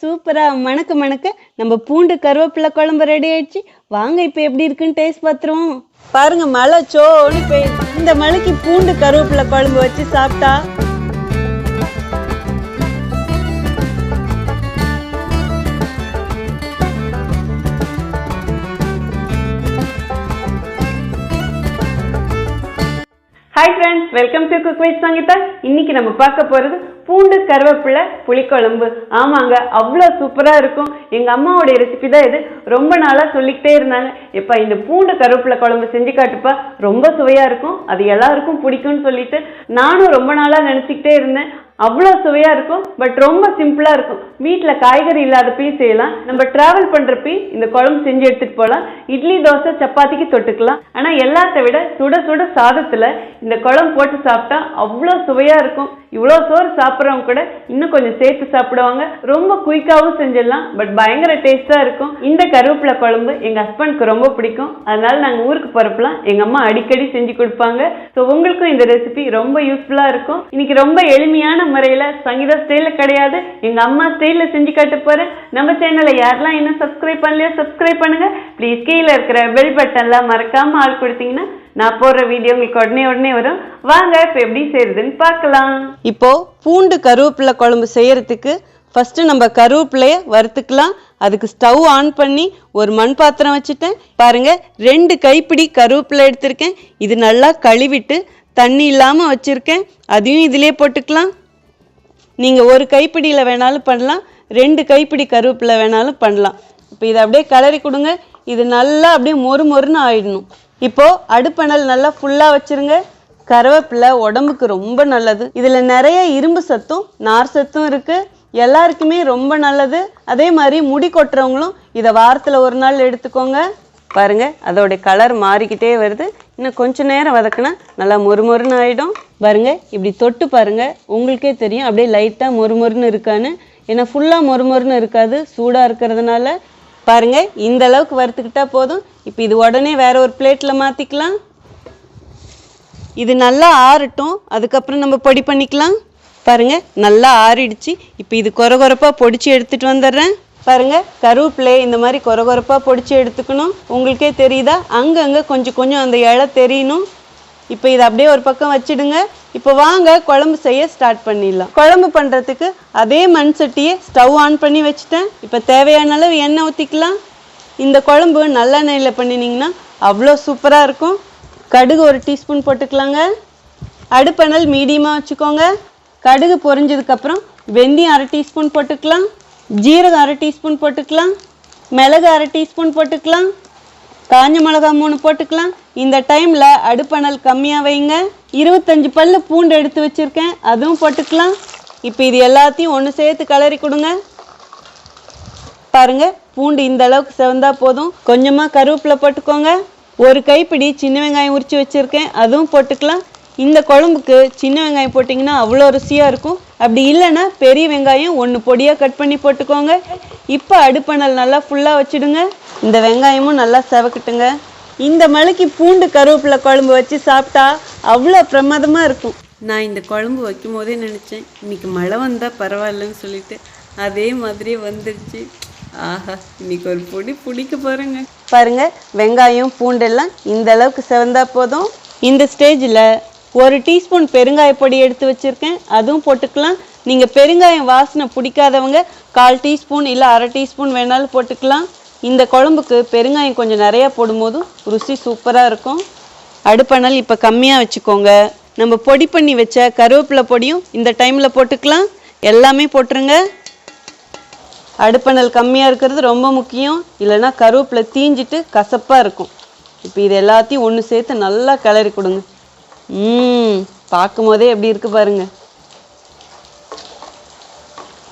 சூப்பரா மணக்க மணக்க. நம்ம பூண்டு கருவேப்பிலை குழம்பு ரெடி ஆயிடுச்சு. வாங்க இப்போ எப்படி இருக்குன்னு டேஸ்ட் பார்த்துருவோம். பாருங்க மழை சோனி பெய்யுது இந்த மழைக்கு பூண்டு கருவேப்பிலை குழம்பு வச்சு சாப்பிட்டா hi friends welcome to cook with Sangeetha இன்னைக்கு நம்ம பார்க்க போகிறது பூண்டு கருவேப்பிலை புளிக்குழம்பு. ஆமாங்க அவ்வளோ சூப்பராக இருக்கும். எங்கள் அம்மாவோடைய ரெசிபி தான் இது. ரொம்ப நாளாக சொல்லிக்கிட்டே இருந்தாங்க. இப்போ இந்த பூண்டு கருவேப்பிலை குழம்பு செஞ்சு காட்டுப்பா. ரொம்ப சுவையாக இருக்கும். அது எல்லாருக்கும் பிடிக்கும்னு சொல்லிட்டு நானும் ரொம்ப நாளாக நினச்சிக்கிட்டே இருந்தேன். அவ்வளோ சுவையாக இருக்கும் பட் ரொம்ப சிம்பிளாக இருக்கும். வீட்டில் காய்கறி இல்லாதப்பையும் செய்யலாம் நம்ம ட்ராவல் பண்ணுறப்பையும் இந்த குழம்பு செஞ்சு எடுத்துகிட்டு போகலாம் இட்லி தோசை சப்பாத்திக்கு தொட்டுக்கலாம். ஆனால் எல்லாத்த விட சுட சுட சாதத்தில் இந்த குழம்பு போட்டு சாப்பிட்டா அவ்வளோ சுவையாக இருக்கும். இவ்வளோ சோறு சாப்பிட்றவங்க கூட இன்னும் கொஞ்சம் சேர்த்து சாப்பிடுவாங்க. ரொம்ப குயிக்காகவும் செஞ்சிடலாம். பட் பயங்கர டேஸ்ட்டாக இருக்கும். இந்த கருவேப்பிலை குழம்பு எங்கள் ஹஸ்பண்ட்க்கு ரொம்ப பிடிக்கும். அதனால நாங்கள் ஊருக்கு போகிறப்பலாம் எங்கள் அம்மா அடிக்கடி செஞ்சு கொடுப்பாங்க. ஸோ உங்களுக்கும் இந்த ரெசிபி ரொம்ப யூஸ்ஃபுல்லாக இருக்கும். இன்னைக்கு ரொம்ப எளிமையான முறையில் சங்கீதா ஸ்டைலில் கிடையாது. எங்கள் அம்மா ஸ்டைலில் செஞ்சு காட்ட போகிறேன் நம்ம சேனலை யாரெல்லாம் இன்னும் சப்ஸ்கிரைப் பண்ணலையோ சப்ஸ்கிரைப் பண்ணுங்கள் ப்ளீஸ் கீழே இருக்கிற பெல் பட்டன்லாம் மறக்காமல் ஆள் கொடுத்தீங்கன்னா நான் போடுற வீடியோ உங்களுக்கு உடனே உடனே வரும். வாங்க இப்போ எப்படி செய்யறதுன்னு பார்க்கலாம். இப்போ பூண்டு கருவேப்பிலை குழம்பு செய்யறதுக்கு ஃபர்ஸ்ட் நம்ம கருவேப்பிலைய வறுத்துக்கலாம். அதுக்கு ஸ்டவ் ஆன் பண்ணி ஒரு மண் பாத்திரம் வச்சுட்டேன். பாருங்க ரெண்டு கைப்பிடி கருவேப்பிலை எடுத்திருக்கேன். இது நல்லா கழுவிட்டு தண்ணி இல்லாமல் வச்சுருக்கேன். அதையும் இதிலே போட்டுக்கலாம். நீங்கள் ஒரு கைப்பிடியில் வேணாலும் பண்ணலாம். ரெண்டு கைப்பிடி கருவேப்பிலை வேணாலும் பண்ணலாம். இப்போ இதை அப்படியே கிளறி கொடுங்க. இது நல்லா அப்படியே மொறு மொறுன்னு ஆயிடணும். இப்போது அடுப்பணல் நல்லா ஃபுல்லாக வச்சுருங்க. கருவேப்பிலை உடம்புக்கு ரொம்ப நல்லது. இதில் நிறைய இரும்பு சத்தும் நார் சத்தும் இருக்குது எல்லாருக்குமே ரொம்ப நல்லது. அதே மாதிரி முடி கொட்டுறவங்களும் இதை வாரத்தில் ஒரு நாள் எடுத்துக்கோங்க. பாருங்க அதோடைய கலர் மாறிக்கிட்டே வருது. இன்னும் கொஞ்ச நேரம் வதக்குனா நல்லா மொறுமொறுன்னு ஆகிடும் பாருங்க இப்படி தொட்டு பாருங்கள் உங்களுக்கே தெரியும் அப்படியே லைட்டாக மொறுமொறுன்னு இருக்கான்னு. ஏன்னா ஃபுல்லாக மொறுமொறுன்னு இருக்காது சூடாக இருக்கிறதுனால. பாருங்கள் இந்த அளவுக்கு வறுத்துக்கிட்டால் போதும். இப்போ இது உடனே வேற ஒரு பிளேட்டில் மாற்றிக்கலாம் இது நல்லா ஆறட்டும். அதுக்கப்புறம் நம்ம பொடி பண்ணிக்கலாம். பாருங்கள் நல்லா ஆறிடுச்சு. இப்போ இது கொரகொரப்பா பொடிச்சு எடுத்துகிட்டு வந்துடுறேன். பாருங்கள் கருவேப்பிலை இந்த மாதிரி கொரகொரப்பா பொடிச்சு எடுத்துக்கணும். உங்களுக்கே தெரியுதா? அங்கங்கே கொஞ்சம் கொஞ்சம் அந்த இலை தெரியணும். இப்போ இதை அப்படியே ஒரு பக்கம் வச்சிடுங்க. இப்போ வாங்க குழம்பு செய்ய ஸ்டார்ட் பண்ணிடலாம். குழம்பு பண்ணுறதுக்கு அதே மண் சட்டியை ஸ்டவ் ஆன் பண்ணி வச்சுட்டேன். இப்போ தேவையான அளவு எண்ணெய் ஊற்றிக்கலாம் இந்த குழம்பு நல்லெண்ணெயில் பண்ணினீங்கன்னா அவ்வளோ சூப்பராக இருக்கும். கடுகு ஒரு டீஸ்பூன் போட்டுக்கலாங்க. அடுப்பணல் மீடியமாக வச்சுக்கோங்க. கடுகு பொரிஞ்சதுக்கப்புறம் வெந்தயம் அரை டீஸ்பூன் போட்டுக்கலாம். ஜீரகம் அரை டீஸ்பூன் போட்டுக்கலாம். மிளகு அரை டீஸ்பூன் போட்டுக்கலாம். காஞ்ச மிளகா மூணு போட்டுக்கலாம். இந்த டைமில் அடுப்பணல் கம்மியாக வைங்க. இருபத்தஞ்சி பல்லு பூண்டு எடுத்து வச்சுருக்கேன். அதுவும் போட்டுக்கலாம். இப்போ இது எல்லாத்தையும் ஒன்று சேர்த்து கிளறி கொடுங்க. பாருங்கள் பூண்டு இந்த அளவுக்கு செவந்தா போதும். கொஞ்சமாக கருவேப்பிலை போட்டுக்கோங்க. ஒரு கைப்பிடி சின்ன வெங்காயம் உரித்து வச்சுருக்கேன். அதுவும் போட்டுக்கலாம். இந்த குழம்புக்கு சின்ன வெங்காயம் போட்டிங்கன்னா அவ்வளோ ருசியாக இருக்கும். அப்படி இல்லைன்னா பெரிய வெங்காயம் ஒன்று பொடியாக கட் பண்ணி போட்டுக்கோங்க. இப்போ அடுப்பணல் நல்லா ஃபுல்லாக வச்சுடுங்க. இந்த வெங்காயமும் நல்லா செவக்கட்டுங்க. இந்த மழைக்கு பூண்டு கருவேப்பிலை குழம்பு வச்சு சாப்பிட்டா அவ்வளோ பிரமாதமாக இருக்கும். நான் இந்த குழம்பு வைக்கும் போதே நினச்சேன் இன்னைக்கு மழை வந்தால் பரவாயில்லன்னு சொல்லிட்டு அதே மாதிரியே வந்துடுச்சு ஆஹா இன்னைக்கு ஒரு பொடி பிடிக்க பாருங்க வெங்காயம் பூண்டெல்லாம் இந்த அளவுக்கு செவந்தா போதும். இந்த ஸ்டேஜில் ஒரு டீஸ்பூன் பெருங்காய பொடி எடுத்து வச்சுருக்கேன். அதுவும் போட்டுக்கலாம். நீங்கள் பெருங்காயம் வாசனை பிடிக்காதவங்க கால் டீஸ்பூன் இல்லை அரை டீஸ்பூன் வேணாலும் போட்டுக்கலாம். இந்த குழம்புக்கு பெருங்காயம் கொஞ்சம் நிறையா போடும்போதும் ருசி சூப்பராக இருக்கும். அடுப்பணல் இப்போ கம்மியாக வச்சுக்கோங்க. நம்ம பொடி பண்ணி வச்ச கருவேப்பிலை பொடியும் இந்த டைமில் போட்டுக்கலாம். எல்லாமே போட்டுருங்க. அடுப்பணல் கம்மியாக இருக்கிறது ரொம்ப முக்கியம். இல்லைன்னா கருவேப்பிலை தீஞ்சிட்டு கசப்பாக இருக்கும். இப்போ இது எல்லாத்தையும் ஒன்று சேர்த்து நல்லா கிளறி கொடுங்க. ம் பார்க்கும் போதே எப்படி இருக்குது பாருங்கள்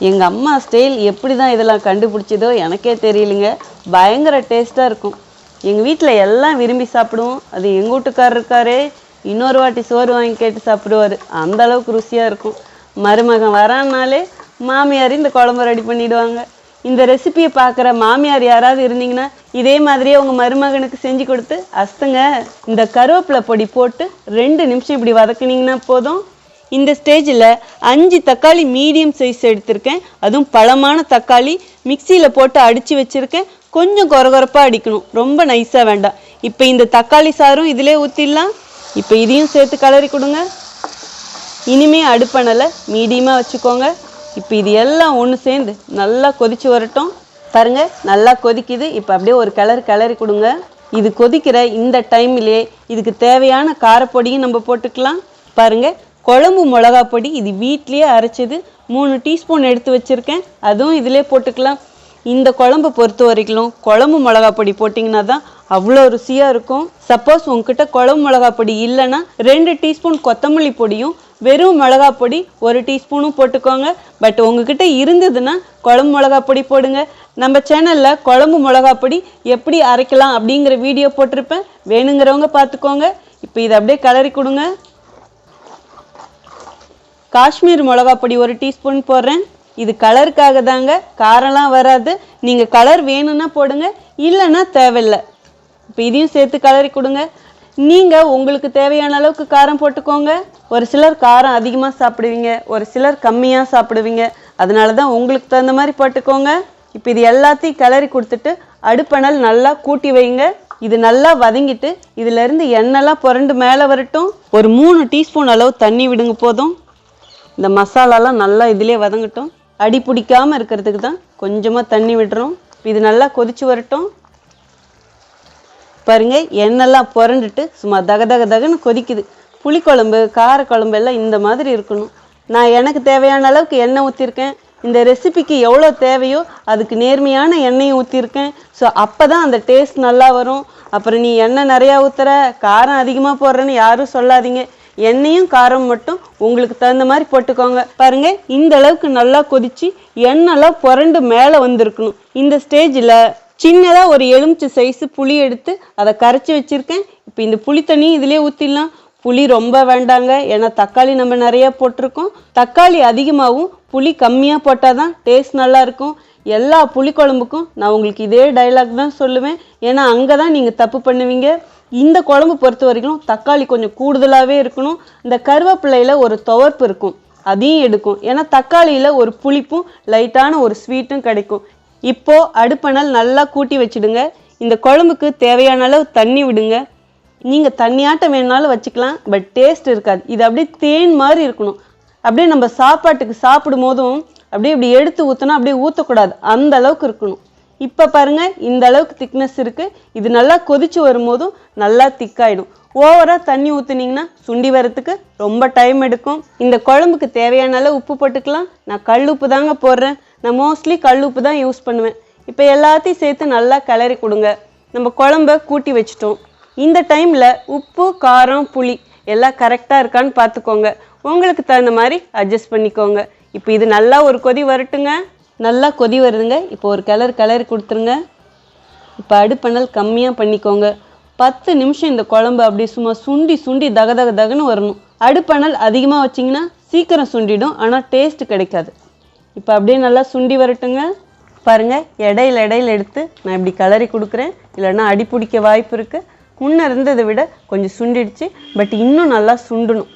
எங்கள் அம்மா ஸ்டைல் எப்படி தான் இதெல்லாம் கண்டுபிடிச்சதோ எனக்கே தெரியலைங்க. பயங்கர டேஸ்ட்டாக இருக்கும். எங்கள் வீட்டில் எல்லாம் விரும்பி சாப்பிடுவோம். அது எங்கள் வீட்டுக்காரர் இருக்காரே இன்னொரு வாட்டி சோறு வாங்கி கேட்டு சாப்பிடுவார். அந்த அளவுக்கு ருசியாக இருக்கும். மருமகன் வரானாலே மாமியார் இந்த குழம்பு ரெடி பண்ணிடுவாங்க. இந்த ரெசிபியை பார்க்குற மாமியார் யாராவது இருந்தீங்கன்னா இதே மாதிரியே உங்கள் மருமகனுக்கு செஞ்சு கொடுத்து அஸ்துங்க இந்த கருவேப்பிலை பொடி போட்டு ரெண்டு நிமிஷம் இப்படி வதக்குனீங்கன்னா போதும். இந்த ஸ்டேஜில் அஞ்சு தக்காளி மீடியம் சைஸ் எடுத்திருக்கேன். அதுவும் பழமான தக்காளி மிக்சியில் போட்டு அடித்து வச்சுருக்கேன். கொஞ்சம் கொரகொரப்பாக அடிக்கணும். ரொம்ப நைஸாக வேண்டாம். இப்போ இந்த தக்காளி சாறும் இதிலே ஊற்றிடலாம் இப்போ இதையும் சேர்த்து கலரி கொடுங்க. இனிமே அடுப்பணலை மீடியமாக வச்சுக்கோங்க. இப்போ இது எல்லாம் ஒன்று சேர்ந்து நல்லா கொதித்து வரட்டும். பாருங்க நல்லா கொதிக்குது. இப்போ அப்படியே ஒரு கிளறு கிளறி கொடுங்க. இது கொதிக்கிற இந்த டைம்லேயே இதுக்கு தேவையான காரப்பொடியும் நம்ம போட்டுக்கலாம். பாருங்கள் குழம்பு மிளகா பொடி இது வீட்லேயே அரைச்சது. மூணு டீஸ்பூன் எடுத்து வச்சுருக்கேன். அதுவும் இதிலே போட்டுக்கலாம். இந்த குழம்பு பொறுத்த வரைக்கும் குழம்பு மிளகா பொடி போட்டிங்கன்னா தான் அவ்வளோ ருசியாக இருக்கும். சப்போஸ் உங்ககிட்ட குழம்பு மிளகா பொடி இல்லைன்னா ரெண்டு டீஸ்பூன் கொத்தமல்லி பொடியும் வெறும் மிளகா பொடி ஒரு டீஸ்பூனும் போட்டுக்கோங்க. பட் உங்ககிட்ட இருந்ததுன்னா குழம்பு மிளகா பொடி போடுங்க. நம்ம சேனலில் குழம்பு மிளகா பொடி எப்படி அரைக்கலாம் அப்படிங்கிற வீடியோ போட்டிருப்பேன். வேணுங்கிறவங்க பார்த்துக்கோங்க. இப்போ இதை அப்படியே கலரி கொடுங்க. காஷ்மீர் மிளகா பொடி ஒரு டீஸ்பூன் போடுறேன். இது கலருக்காக தாங்க. காரம்லாம் வராது. நீங்கள் கலர் வேணும்னா போடுங்க. இல்லைன்னா தேவையில்லை. இப்போ இதையும் சேர்த்து கலரி கொடுங்க. நீங்கள் உங்களுக்கு தேவையான அளவுக்கு காரம் போட்டுக்கோங்க. ஒரு சிலர் காரம் அதிகமாக சாப்பிடுவீங்க. ஒரு சிலர் கம்மியாக சாப்பிடுவீங்க. அதனால தான் உங்களுக்கு தகுந்த மாதிரி போட்டுக்கோங்க. இப்போ இது எல்லாத்தையும் கிளறி கொடுத்துட்டு அடுப்பணல் நல்லா கூட்டி வைங்க. இது நல்லா வதங்கிட்டு இதுலேருந்து எண்ணெய்லாம் புரண்டு மேலே வரட்டும். ஒரு மூணு டீஸ்பூன் அளவு தண்ணி விடுங்க போதும். இந்த மசாலாலாம் நல்லா இதிலே வதங்கட்டும். அடி பிடிக்காமல் இருக்கிறதுக்கு தான் கொஞ்சமாக தண்ணி விடுறோம். இது நல்லா கொதித்து வரட்டும். பாருங்கள் எண்ணெய்லாம் புரண்டுட்டு சும்மா தக தக தகன்னு கொதிக்குது. புளிக்குழம்பு காரக்குழம்பு எல்லாம் இந்த மாதிரி இருக்கணும். நான் எனக்கு தேவையான அளவுக்கு எண்ணெய் ஊற்றிருக்கேன் இந்த ரெசிபிக்கு எவ்வளோ தேவையோ அதுக்கு நேர்மையான எண்ணெயும் ஊற்றிருக்கேன் ஸோ அப்போ தான் அந்த டேஸ்ட் நல்லா வரும். அப்புறம் நீ எண்ணெய் நிறையா ஊற்றுற காரம் அதிகமாக போடுறேன்னு யாரும் சொல்லாதீங்க. எண்ணெயும் காரம் மட்டும் உங்களுக்கு தகுந்த மாதிரி போட்டுக்கோங்க. பாருங்க இந்த அளவுக்கு நல்லா கொதிச்சு எண்ணெய்லாம் புரண்டு மேலே வந்திருக்கணும். இந்த ஸ்டேஜில் சின்னதாக ஒரு எலுமிச்சை சைஸு புளி எடுத்து அதை கரைச்சி வச்சுருக்கேன். இப்போ இந்த புளி தண்ணியும் இதிலே ஊற்றிடலாம் புளி ரொம்ப வேண்டாங்க. ஏன்னா தக்காளி நம்ம நிறையா போட்டிருக்கோம். தக்காளி அதிகமாகவும் புளி கம்மியாக போட்டால் தான் டேஸ்ட் நல்லா இருக்கும். எல்லா புளிக்குழம்புக்கும் நான் உங்களுக்கு இதே டைலாக் தான் சொல்லுவேன். ஏன்னா அங்கே தான் நீங்கள் தப்பு பண்ணுவீங்க. இந்த குழம்பு பொறுத்த வரைக்கும் தக்காளி கொஞ்சம் கூடுதலாகவே இருக்கணும். இந்த கருவேப்பிலையில் ஒரு துவர்ப்பு இருக்கும். அதையும் எடுக்கும். ஏன்னா தக்காளியில் ஒரு புளிப்பும் லைட்டான ஒரு ஸ்வீட்டும் கிடைக்கும். இப்போது அடுப்பணல் நல்லா கூட்டி வச்சிடுங்க. இந்த குழம்புக்கு தேவையான அளவு தண்ணி விடுங்க. நீங்கள் தண்ணியாட்டம் வேணாலும் வச்சுக்கலாம் பட் டேஸ்ட் இருக்காது. இது அப்படியே தேன் மாதிரி இருக்கணும். அப்படியே நம்ம சாப்பாட்டுக்கு சாப்பிடும் போதும் அப்படியே இப்படி எடுத்து ஊற்றினா அப்படியே ஊற்றக்கூடாது அந்த அளவுக்கு இருக்கணும். இப்போ பாருங்கள் இந்த அளவுக்கு திக்னஸ் இருக்குது இது நல்லா கொதிச்சு வரும்போதும் நல்லா திக்காயிடும் ஓவராக தண்ணி ஊற்றுனீங்கன்னா சுண்டி வரத்துக்கு ரொம்ப டைம் எடுக்கும். இந்த குழம்புக்கு தேவையான அளவு உப்பு போட்டுக்கலாம். நான் கல் உப்பு தாங்க போடுறேன். நான் மோஸ்ட்லி கல் உப்பு தான் யூஸ் பண்ணுவேன். இப்போ எல்லாத்தையும் சேர்த்து நல்லா கிளறி கொடுங்க. நம்ம குழம்ப கூட்டி வச்சிட்டோம். இந்த டைமில் உப்பு காரம் புளி எல்லாம் கரெக்டாக இருக்கான்னு பார்த்துக்கோங்க. உங்களுக்கு தகுந்த மாதிரி அட்ஜஸ்ட் பண்ணிக்கோங்க. இப்போ இது நல்லா ஒரு கொதி வரட்டுங்க. நல்லா கொதி வருதுங்க. இப்போ ஒரு கலர் கலர் கொடுத்துருங்க. இப்போ அடுப்பணல் கம்மியாக பண்ணிக்கோங்க. பத்து நிமிஷம் இந்த குழம்பு அப்படி சும்மா சுண்டி சுண்டி தக தக தகன்னு வரணும். அடுப்பணல் அதிகமாக வச்சிங்கன்னா சீக்கிரம் சுண்டிடும். ஆனால் டேஸ்ட் கிடைக்காது. இப்போ அப்படியே நல்லா சுண்டி வரட்டுங்க. பாருங்க இடையில இடையில எடுத்து நான் இப்படி கலரி கொடுக்குறேன். இல்லைன்னா அடி பிடிக்க வாய்ப்பு இருக்குது முன்ன இருந்ததை விட கொஞ்சம் சுண்டிடுச்சு பட் இன்னும் நல்லா சுண்டணும்.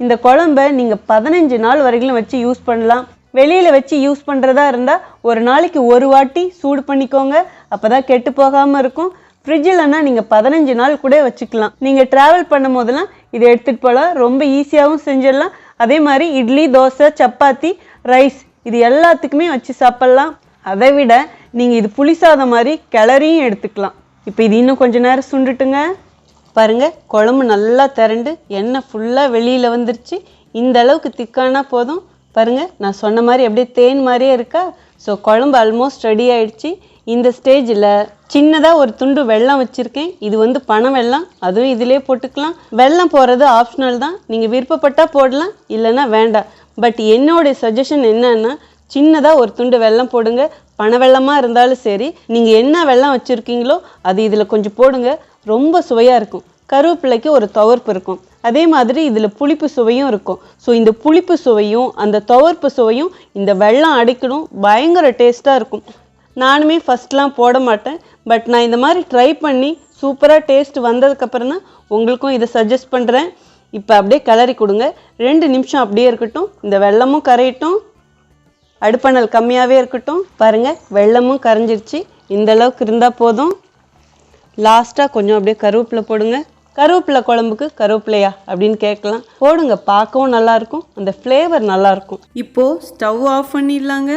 இந்த குழம்ப நீங்கள் பதினஞ்சு நாள் வரைக்கும் வச்சு யூஸ் பண்ணலாம். வெளியில் வச்சு யூஸ் பண்ணுறதா இருந்தால் ஒரு நாளைக்கு ஒரு வாட்டி சூடு பண்ணிக்கோங்க. அப்போ தான் கெட்டு போகாமல் இருக்கும். ஃப்ரிட்ஜில்னா நீங்கள் பதினஞ்சு நாள் கூட வச்சுக்கலாம். நீங்கள் ட்ராவல் பண்ணும் போதெல்லாம் இதை எடுத்துகிட்டு போகலாம் ரொம்ப ஈஸியாகவும் செஞ்சிடலாம். அதே மாதிரி இட்லி தோசை சப்பாத்தி ரைஸ் இது எல்லாத்துக்குமே வச்சு சாப்பிட்லாம். அதை விட நீங்கள் இது புளி சாதம் மாதிரி கிளறியும் எடுத்துக்கலாம். இப்போ இது இன்னும் கொஞ்ச நேரம் சுண்டுட்டுங்க. பாருங்க குழம்பு நல்லா திரண்டு எண்ணெய் ஃபுல்லாக வெளியில் வந்துருச்சு. இந்த அளவுக்கு திக்கானா போதும். பாருங்கள் நான் சொன்ன மாதிரி அப்படியே தேன் மாதிரியே இருக்கா? ஸோ குழம்பு ஆல்மோஸ்ட் ரெடி ஆயிடுச்சு. இந்த ஸ்டேஜில் சின்னதாக ஒரு துண்டு வெல்லம் வச்சுருக்கேன். இது வந்து பனை வெள்ளம் அதுவும் இதிலே போட்டுக்கலாம். வெள்ளம் போடுறது ஆப்ஷனல் தான். நீங்கள் விருப்பப்பட்டால் போடலாம் இல்லைன்னா வேண்டாம். பட் என்னோடைய சஜஷன் என்னன்னா சின்னதாக ஒரு துண்டு வெல்லம் போடுங்க. பனை வெள்ளமாக இருந்தாலும் சரி நீங்கள் என்ன வெல்லம் வச்சுருக்கீங்களோ அது இதில் கொஞ்சம் போடுங்க. ரொம்ப சுவையாக இருக்கும். கருவேப்பிலைக்கு ஒரு துவர்ப்பு இருக்கும். அதே மாதிரி இதில் புளிப்பு சுவையும் இருக்கும். ஸோ இந்த புளிப்பு சுவையும் அந்த துவர்ப்பு சுவையும் இந்த வெல்லம் அடிக்கணும். பயங்கர டேஸ்ட்டாக இருக்கும். நானுமே ஃபஸ்ட்லாம் போட மாட்டேன். பட் நான் இந்த மாதிரி ட்ரை பண்ணி சூப்பராக டேஸ்ட் வந்ததுக்கப்புறம் தான் உங்களுக்கும் இதை சஜஸ்ட் பண்ணுறேன் இப்போ அப்படியே கிளறி கொடுங்க. ரெண்டு நிமிஷம் அப்படியே இருக்கட்டும். இந்த வெள்ளமும் கரையட்டும். அடுப்பணல் கம்மியாகவே இருக்கட்டும். பாருங்கள் வெள்ளமும் கரைஞ்சிருச்சு. இந்த அளவுக்கு இருந்தால் போதும். லாஸ்ட்டாக கொஞ்சம் அப்படியே கருவேப்பிலை போடுங்க. கருவேப்பிலை குழம்புக்கு கருவேப்பிலையா அப்படின்னு கேட்கலாம். போடுங்க பார்க்கவும் நல்லாயிருக்கும். அந்த ஃப்ளேவர் நல்லாயிருக்கும். இப்போது ஸ்டவ் ஆஃப் பண்ணிடலாங்க.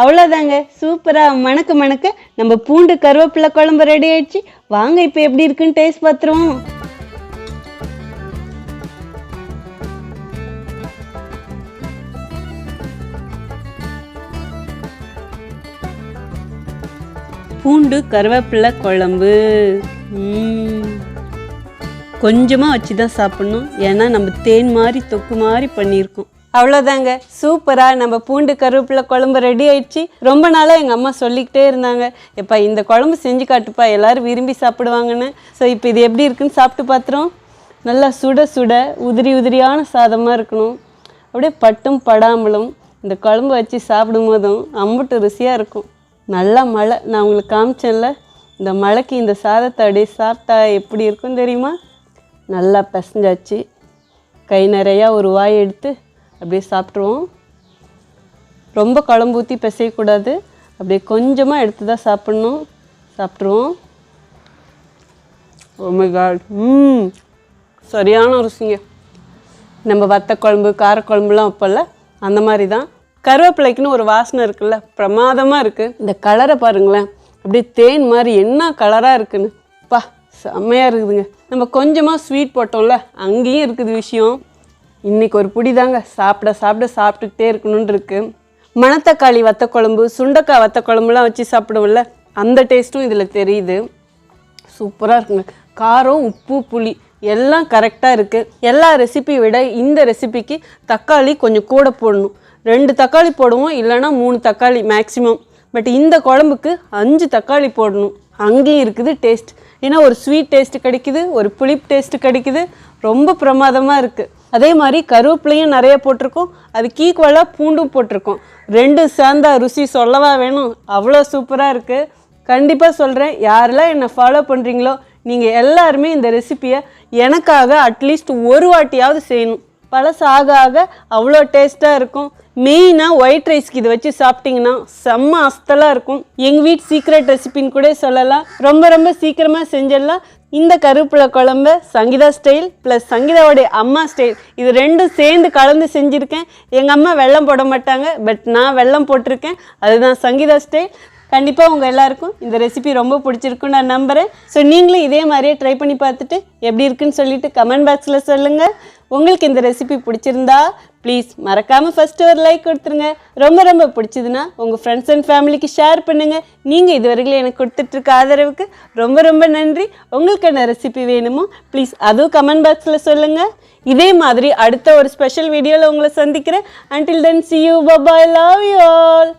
அவ்வளோதாங்க சூப்பராக மணக்க மணக்க. நம்ம பூண்டு கருவேப்பிலை குழம்பு ரெடி ஆயிடுச்சு. வாங்க இப்போ எப்படி இருக்குன்னு டேஸ்ட் பார்த்துருவோம். பூண்டு கருவேப்பிலை குழம்பு. கொஞ்சமாக வச்சு தான் சாப்பிட்ணும். ஏன்னா நம்ம தேன் மாதிரி தொக்கு மாதிரி பண்ணியிருக்கோம். அவ்வளோதாங்க. சூப்பராக நம்ம பூண்டு கருவேப்பிலை குழம்பு ரெடி ஆயிடுச்சு. ரொம்ப நாளாக எங்கள் அம்மா சொல்லிக்கிட்டே இருந்தாங்க. எப்பா இந்த குழம்பு செஞ்சு காட்டுப்பா. எல்லாரும் விரும்பி சாப்பிடுவாங்கன்னு. ஸோ இப்போ இது எப்படி இருக்குன்னு சாப்பிட்டு பார்த்துறோம் நல்லா சுட சுட உதிரி உதிரியான சாதமாக இருக்கணும். அப்படியே பட்டும் படாமலும் இந்த குழம்பு வச்சு சாப்பிடும் போதும் அம்புட்டு ருசியாக இருக்கும். நல்லா மழை. நான் உங்களுக்கு காமிச்சேன்ல இந்த மழைக்கு இந்த சாதத்தை அப்படியே சாப்பிட்டா எப்படி இருக்கும் தெரியுமா? நல்லா பிசைஞ்சாச்சு. கை நிறையா ஒரு வாய் எடுத்து அப்படியே சாப்பிட்ருவோம் ரொம்ப குழம்பு ஊற்றி பிசையக்கூடாது. அப்படியே கொஞ்சமாக எடுத்து தான் சாப்பிட்ணும் சாப்பிட்ருவோம் காட் oh ம் சரியான ருசிங்க. நம்ம வத்த குழம்பு காரக்குழம்புலாம் வைப்போம்ல அந்த மாதிரி தான் கருவேப்பிலைக்குன்னு ஒரு வாசனை இருக்குல்ல பிரமாதமாக இருக்குது இந்த கலரை பாருங்களேன் அப்படியே தேன் மாதிரி என்ன கலராக இருக்குன்னு. பா செம்மையாக இருக்குதுங்க. நம்ம கொஞ்சமாக ஸ்வீட் போட்டோம்ல அங்கேயும் இருக்குது விஷயம். இன்றைக்கி ஒரு புடி தாங்க சாப்பிட சாப்பிட சாப்பிட்டுக்கிட்டே இருக்கணும்னு இருக்குது மணத்தக்காளி வத்த குழம்பு சுண்டக்காய் வத்த குழம்புலாம் வச்சு சாப்பிடுவோம்ல அந்த டேஸ்ட்டும் இதில் தெரியுது. சூப்பராக இருக்குங்க. காரம் உப்பு புளி எல்லாம் கரெக்டாக இருக்குது எல்லா ரெசிப்பியை விட இந்த ரெசிபிக்கு தக்காளி கொஞ்சம் கூட போடணும். ரெண்டு தக்காளி போடுவோம் இல்லைன்னா மூணு தக்காளி மேக்ஸிமம் பட் இந்த குழம்புக்கு அஞ்சு தக்காளி போடணும். அங்கேயும் இருக்குது டேஸ்ட் ஏன்னா ஒரு ஸ்வீட் டேஸ்ட்டு கிடைக்குது ஒரு புளிப் டேஸ்ட்டு கிடைக்குது. ரொம்ப பிரமாதமாக இருக்குது அதே மாதிரி கருவேப்பிலையும் நிறைய போட்டிருக்கோம். அதுக்கு ஈக்குவலாக பூண்டும் போட்டிருக்கோம். ரெண்டும் சேர்ந்தா ருசி சொல்லவா வேணும்? அவ்வளோ சூப்பராக இருக்குது கண்டிப்பாக சொல்கிறேன் யாரெல்லாம் என்னை ஃபாலோ பண்ணுறீங்களோ நீங்கள் எல்லாருமே இந்த ரெசிப்பியை எனக்காக அட்லீஸ்ட் ஒரு வாட்டியாவது செய்யணும். பழசாக ஆக ஆக அவ்வளோ டேஸ்ட்டாக இருக்கும். மெயினாக ஒயிட் ரைஸ்க்கு இதை வச்சு சாப்பிட்டிங்கன்னா செம்ம அஸ்தலாக இருக்கும். எங்கள் வீட்டு சீக்ரெட் ரெசிபின்னு கூட சொல்லலாம். ரொம்ப ரொம்ப சீக்கிரமாக செஞ்சிடலாம். இந்த கருவேப்பிலை குழம்ப சங்கீதா ஸ்டைல் ப்ளஸ் சங்கீதாவுடைய அம்மா ஸ்டைல் இது ரெண்டும் சேர்ந்து கலந்து செஞ்சுருக்கேன். எங்கள் அம்மா வெல்லம் போட மாட்டாங்க. பட் நான் வெல்லம் போட்டிருக்கேன். அதுதான் சங்கீதா ஸ்டைல் கண்டிப்பாக உங்கள் எல்லாருக்கும் இந்த ரெசிபி ரொம்ப பிடிச்சிருக்குன்னு நான் நம்புகிறேன் ஸோ நீங்களும் இதே மாதிரியே ட்ரை பண்ணி பார்த்துட்டு எப்படி இருக்குன்னு சொல்லிட்டு கமெண்ட் பாக்ஸில் சொல்லுங்கள் உங்களுக்கு இந்த ரெசிபி பிடிச்சிருந்தா ப்ளீஸ் மறக்காமல் ஃபஸ்ட்டு ஒரு லைக் கொடுத்துருங்க. ரொம்ப ரொம்ப பிடிச்சதுன்னா உங்கள் ஃப்ரெண்ட்ஸ் அண்ட் ஃபேமிலிக்கு ஷேர் பண்ணுங்கள் நீங்கள் இதுவரைக்கும் எனக்கு கொடுத்துட்ருக்க ஆதரவுக்கு ரொம்ப ரொம்ப நன்றி. உங்களுக்கு என்ன ரெசிபி வேணுமோ ப்ளீஸ் அதுவும் கமெண்ட் பாக்ஸில் சொல்லுங்கள் இதே மாதிரி அடுத்த ஒரு ஸ்பெஷல் வீடியோவில் உங்களை சந்திக்கிறேன். Until then see you bye love you all